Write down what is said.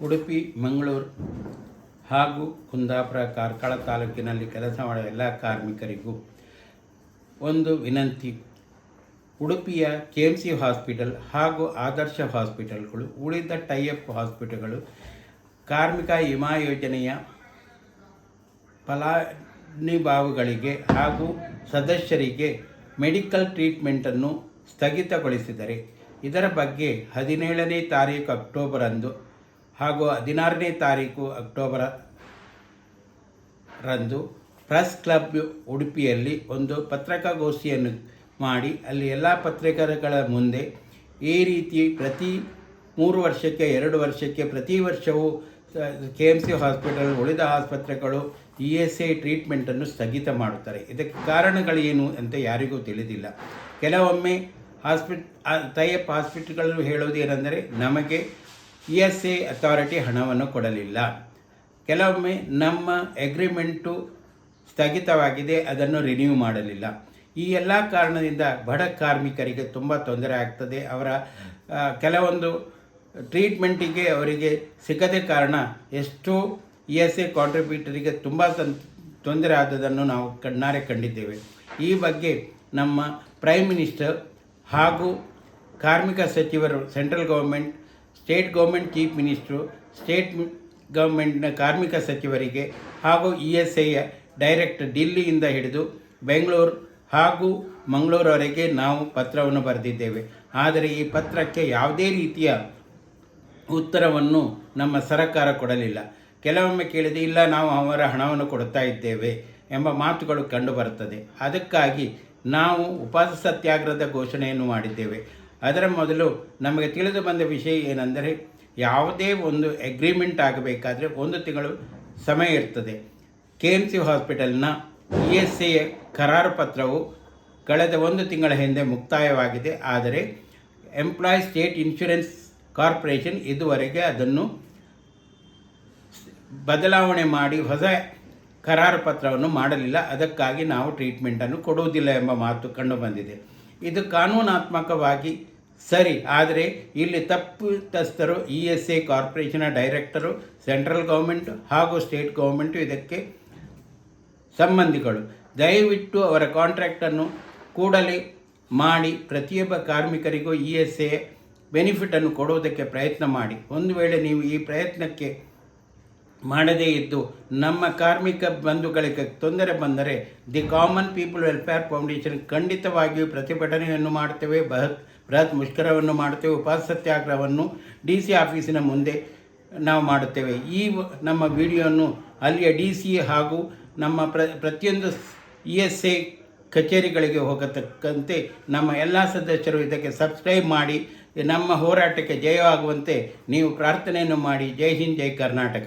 ಉಡುಪಿ, ಮಂಗಳೂರು ಹಾಗೂ ಕುಂದಾಪುರ ಕಾರ್ಕಳ ತಾಲೂಕಿನಲ್ಲಿ ಕೆಲಸ ಮಾಡುವ ಎಲ್ಲ ಕಾರ್ಮಿಕರಿಗೂ ಒಂದು ವಿನಂತಿ. ಉಡುಪಿಯ ಕೆ ಎಂ ಸಿ ಹಾಸ್ಪಿಟಲ್ ಹಾಗೂ ಆದರ್ಶ ಹಾಸ್ಪಿಟಲ್ಗಳು, ಉಳಿದ ಟೈಅಪ್ ಹಾಸ್ಪಿಟಲ್ಗಳು, ಕಾರ್ಮಿಕ ವಿಮಾ ಯೋಜನೆಯ ಫಲಾನುಭವಿಗಳಿಗೆ ಹಾಗೂ ಸದಸ್ಯರಿಗೆ ಮೆಡಿಕಲ್ ಟ್ರೀಟ್ಮೆಂಟನ್ನು ಸ್ಥಗಿತಗೊಳಿಸಿದರೆ ಇದರ ಬಗ್ಗೆ ಹದಿನೇಳನೇ ತಾರೀಕು ಅಕ್ಟೋಬರಂದು ಹಾಗೂ ಹದಿನಾರನೇ ತಾರೀಕು ಅಕ್ಟೋಬರ ರಂದು ಪ್ರೆಸ್ ಕ್ಲಬ್ ಉಡುಪಿಯಲ್ಲಿ ಒಂದು ಪತ್ರಿಕಾಗೋಷ್ಠಿಯನ್ನು ಮಾಡಿ, ಅಲ್ಲಿ ಎಲ್ಲ ಪತ್ರಿಕೆಗಳ ಮುಂದೆ ಈ ರೀತಿ ಪ್ರತಿ ಮೂರು ವರ್ಷಕ್ಕೆ, ಎರಡು ವರ್ಷಕ್ಕೆ, ಪ್ರತಿ ವರ್ಷವೂ ಕೆ ಎಂ ಸಿ ಹಾಸ್ಪಿಟಲ್, ಉಳಿದ ಆಸ್ಪತ್ರೆಗಳು ಇ ಎಸ್ ಐ ಟ್ರೀಟ್ಮೆಂಟನ್ನು ಸ್ಥಗಿತ ಮಾಡುತ್ತಾರೆ. ಇದಕ್ಕೆ ಕಾರಣಗಳೇನು ಅಂತ ಯಾರಿಗೂ ತಿಳಿದಿಲ್ಲ. ಕೆಲವೊಮ್ಮೆ ಹಾಸ್ಪಿಟ್ ಟೈಅಪ್ ಹೇಳೋದು ಹೇಳುವುದೇನೆಂದರೆ, ನಮಗೆ ಇ ಎಸ್ ಎ ಅಥಾರಿಟಿ ಹಣವನ್ನು ಕೊಡಲಿಲ್ಲ. ಕೆಲವೊಮ್ಮೆ ನಮ್ಮ ಎಗ್ರಿಮೆಂಟು ಸ್ಥಗಿತವಾಗಿದೆ, ಅದನ್ನು ರಿನ್ಯೂ ಮಾಡಲಿಲ್ಲ. ಈ ಎಲ್ಲ ಕಾರಣದಿಂದ ಬಡ ಕಾರ್ಮಿಕರಿಗೆ ತುಂಬ ತೊಂದರೆ ಆಗ್ತದೆ. ಅವರ ಕೆಲವೊಂದು ಟ್ರೀಟ್ಮೆಂಟಿಗೆ ಅವರಿಗೆ ಸಿಗದೆ ಕಾರಣ ಎಷ್ಟೋ ಇ ಎಸ್ ಎ ಕಾಂಟ್ರಿಬ್ಯೂಟರಿಗೆ ತುಂಬ ತೊಂದರೆ ಆದದನ್ನು ನಾವು ಕಣ್ಣಾರೆ ಕಂಡಿದ್ದೇವೆ. ಈ ಬಗ್ಗೆ ನಮ್ಮ ಪ್ರೈಮ್ ಮಿನಿಸ್ಟರ್ ಹಾಗೂ ಕಾರ್ಮಿಕ ಸಚಿವರು, central government state government chief minister, state ಗೌರ್ಮೆಂಟ್ನ ಕಾರ್ಮಿಕ ಸಚಿವರಿಗೆ ಹಾಗೂ ಇ ಎಸ್ ಐಯ ಡೈರೆಕ್ಟ್ ದಿಲ್ಲಿಯಿಂದ ಹಿಡಿದು ಬೆಂಗಳೂರು ಹಾಗೂ ಮಂಗಳೂರವರೆಗೆ ನಾವು ಪತ್ರವನ್ನು ಬರೆದಿದ್ದೇವೆ. ಆದರೆ ಈ ಪತ್ರಕ್ಕೆ ಯಾವುದೇ ರೀತಿಯ ಉತ್ತರವನ್ನು ನಮ್ಮ ಸರ್ಕಾರ ಕೊಡಲಿಲ್ಲ. ಕೆಲವೊಮ್ಮೆ ಕೇಳಿದೆ, ಇಲ್ಲ, ನಾವು ಅವರ ಹಣವನ್ನು ಕೊಡ್ತಾ ಇದ್ದೇವೆ ಎಂಬ ಮಾತುಗಳು ಕಂಡುಬರುತ್ತದೆ. ಅದಕ್ಕಾಗಿ ನಾವು ಉಪವಾಸ ಸತ್ಯಾಗ್ರಹದ ಘೋಷಣೆಯನ್ನು ಮಾಡಿದ್ದೇವೆ. ಅದರ ಮೊದಲು ನಮಗೆ ತಿಳಿದು ಬಂದ ವಿಷಯ ಏನೆಂದರೆ ಯಾವುದೇ ಒಂದು ಅಗ್ರಿಮೆಂಟ್ ಆಗಬೇಕಾದ್ರೆ ಒಂದು ತಿಂಗಳು ಸಮಯ ಇರ್ತದೆ. ಕೆ ಎಂ ಸಿ ಹಾಸ್ಪಿಟಲ್ನ ಇ ಎಸ್ ಎ ಕರಾರು ಪತ್ರವು ಕಳೆದ ಒಂದು ತಿಂಗಳ ಹಿಂದೆ ಮುಕ್ತಾಯವಾಗಿದೆ. ಆದರೆ ಎಂಪ್ಲಾಯ್ ಸ್ಟೇಟ್ ಇನ್ಶೂರೆನ್ಸ್ ಕಾರ್ಪೊರೇಷನ್ ಇದುವರೆಗೆ ಅದನ್ನು ಬದಲಾವಣೆ ಮಾಡಿ ಹೊಸ ಕರಾರು ಪತ್ರವನ್ನು ಮಾಡಲಿಲ್ಲ. ಅದಕ್ಕಾಗಿ ನಾವು ಟ್ರೀಟ್ಮೆಂಟನ್ನು ಕೊಡುವುದಿಲ್ಲ ಎಂಬ ಮಾತು ಕಂಡುಬಂದಿದೆ ಇದು ಕಾನೂನಾತ್ಮಕವಾಗಿ ಸರಿ, ಆದರೆ ಇಲ್ಲಿ ತಪ್ಪಿತಸ್ಥರು, ಇ ಎಸ್ ಎ ಕಾರ್ಪೊರೇಷನ್ನ ಡೈರೆಕ್ಟರು, ಸೆಂಟ್ರಲ್ ಗೌರ್ಮೆಂಟ್ ಹಾಗೂ ಸ್ಟೇಟ್ ಗೌರ್ಮೆಂಟು ಇದಕ್ಕೆ ಸಂಬಂಧಿಗಳು. ದಯವಿಟ್ಟು ಅವರ ಕಾಂಟ್ರಾಕ್ಟನ್ನು ಕೂಡಲೇ ಮಾಡಿ, ಪ್ರತಿಯೊಬ್ಬ ಕಾರ್ಮಿಕರಿಗೂ ಇ ಎಸ್ ಎ ಬೆನಿಫಿಟನ್ನು ಕೊಡುವುದಕ್ಕೆ ಪ್ರಯತ್ನ ಮಾಡಿ. ಒಂದು ವೇಳೆ ನೀವು ಈ ಪ್ರಯತ್ನಕ್ಕೆ ಮಾಡದೇ ಇದ್ದು ನಮ್ಮ ಕಾರ್ಮಿಕ ಬಂಧುಗಳಿಗೆ ತೊಂದರೆ ಬಂದರೆ the common people welfare foundation ಖಂಡಿತವಾಗಿಯೂ ಪ್ರತಿಭಟನೆಯನ್ನು ಮಾಡುತ್ತೇವೆ. ಬೃಹತ್ ಬೃಹತ್ ಮುಷ್ಕರವನ್ನು ಮಾಡುತ್ತೇವೆ. ಉಪವಾಸ ಸತ್ಯಾಗ್ರಹವನ್ನು ಡಿ ಸಿ ಆಫೀಸಿನ ಮುಂದೆ ನಾವು ಮಾಡುತ್ತೇವೆ. ಈ ನಮ್ಮ ವಿಡಿಯೋವನ್ನು ಅಲ್ಲಿಯ ಡಿ ಸಿ ಹಾಗೂ ನಮ್ಮ ಪ್ರ, ಪ್ರತಿಯೊಂದು ಇ ಎಸ್ ಎ ಕಚೇರಿಗಳಿಗೆ ಹೋಗತಕ್ಕಂತೆ ನಮ್ಮ ಎಲ್ಲ ಸದಸ್ಯರು ಇದಕ್ಕೆ ಸಬ್ಸ್ಕ್ರೈಬ್ ಮಾಡಿ, ನಮ್ಮ ಹೋರಾಟಕ್ಕೆ ಜಯವಾಗುವಂತೆ ನೀವು ಪ್ರಾರ್ಥನೆಯನ್ನು ಮಾಡಿ. ಜೈ ಹಿಂದ್, ಜೈ ಕರ್ನಾಟಕ.